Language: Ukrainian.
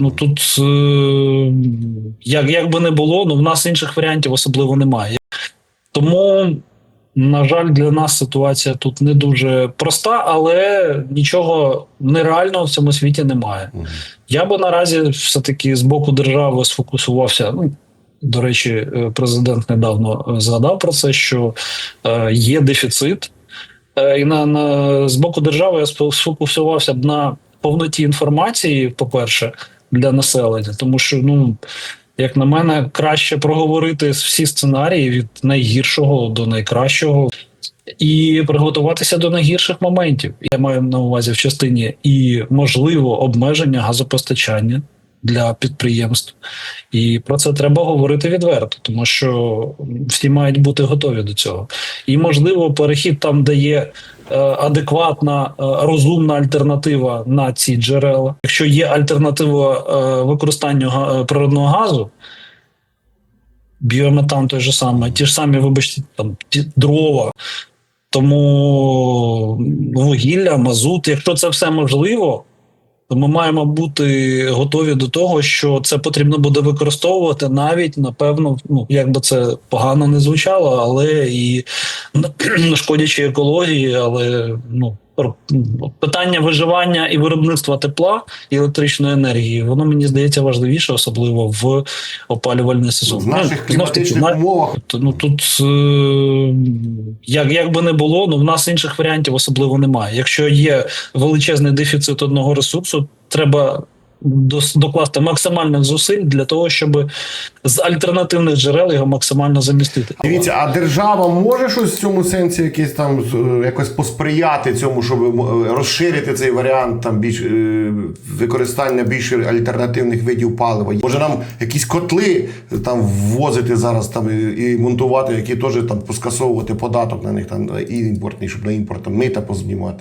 ну тут е, як, як би не було, ну в нас інших варіантів особливо немає. Тому, на жаль, для нас ситуація тут не дуже проста, але нічого нереального в цьому світі немає. Мгм. Я би наразі все-таки з боку держави сфокусувався. Ну, до речі, е, президент недавно е, згадав про це, що е, є дефіцит. Е, і на, на, з боку держави я сфокусувався б на повноті інформації, по-перше, для населення, тому що, ну, як на мене, краще проговорити всі сценарії від найгіршого до найкращого. І приготуватися до найгірших моментів. Я маю на увазі в частині і можливо обмеження газопостачання для підприємств. І про це треба говорити відверто, тому що всі мають бути готові до цього. І можливо, перехід там, де є е, адекватна, е, розумна альтернатива на ці джерела. Якщо є альтернатива е, використанню природного газу, біометан той же самий, ті ж самі, вибачте, там ті дрова. Тому вугілля, мазут, якщо це все можливо, то ми маємо бути готові до того, що це потрібно буде використовувати навіть, напевно, ну як би це погано не звучало, але і шкодячи екології, але ну. Питання виживання і виробництва тепла і електричної енергії, воно мені здається важливіше, особливо в опалювальний сезон. В наших Ну, таки, кліматичних на- умовах Тобто, ну тут е, як, як би не було, ну в нас інших варіантів особливо немає. Якщо є величезний дефіцит одного ресурсу, треба докласти максимальних зусиль для того, щоб з альтернативних джерел його максимально замістити. Дивіться, а держава може щось в цьому сенсі якесь там е, якось посприяти цьому, щоб е, розширити цей варіант там більш е, використання більш альтернативних видів палива? Може нам якісь котли там ввозити зараз там і монтувати, які теж там поскасовувати податок на них там і імпортний, щоб на імпорт там мита познімати.